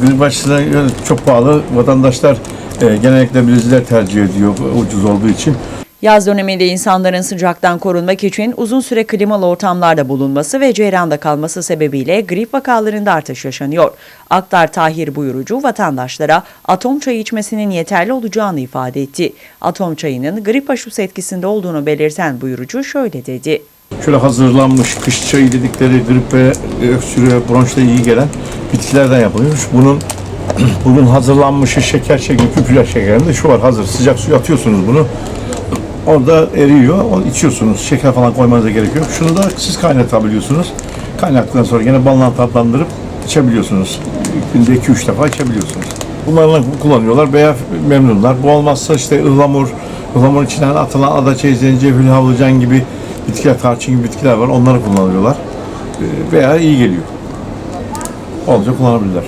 göre çok pahalı. Vatandaşlar e, genellikle Brezilya tercih ediyor ucuz olduğu için. Yaz döneminde insanların sıcaktan korunmak için uzun süre klimalı ortamlarda bulunması ve ceyranda kalması sebebiyle grip vakalarında artış yaşanıyor. Aktar Tahir Buyurucu vatandaşlara atom çayı içmesinin yeterli olacağını ifade etti. Atom çayının grip aşısı etkisinde olduğunu belirten Buyurucu şöyle dedi. Şöyle hazırlanmış kış çayı dedikleri grip ve öksürüğe, bronşta iyi gelen bitkilerden yapılıyormuş. Bunun bunun hazırlanmışı şeker şekli, küpüler şekerinde şu var hazır. Sıcak suya atıyorsunuz bunu. Orada eriyor, onu içiyorsunuz. Şeker falan koymanıza gerek yok. Şunu da siz kaynatabiliyorsunuz. Kaynattıktan sonra yine balla tatlandırıp içebiliyorsunuz. Günde 2-3 defa içebiliyorsunuz. Bunlarla kullanıyorlar veya memnunlar. Bu olmazsa işte ıhlamur, ıhlamur içinden atılan adaçayı, zencefil, havlucan gibi bitkiler, tarçın gibi bitkiler var. Onları kullanıyorlar. Ee, Veya iyi geliyor. Olunca kullanabilirler.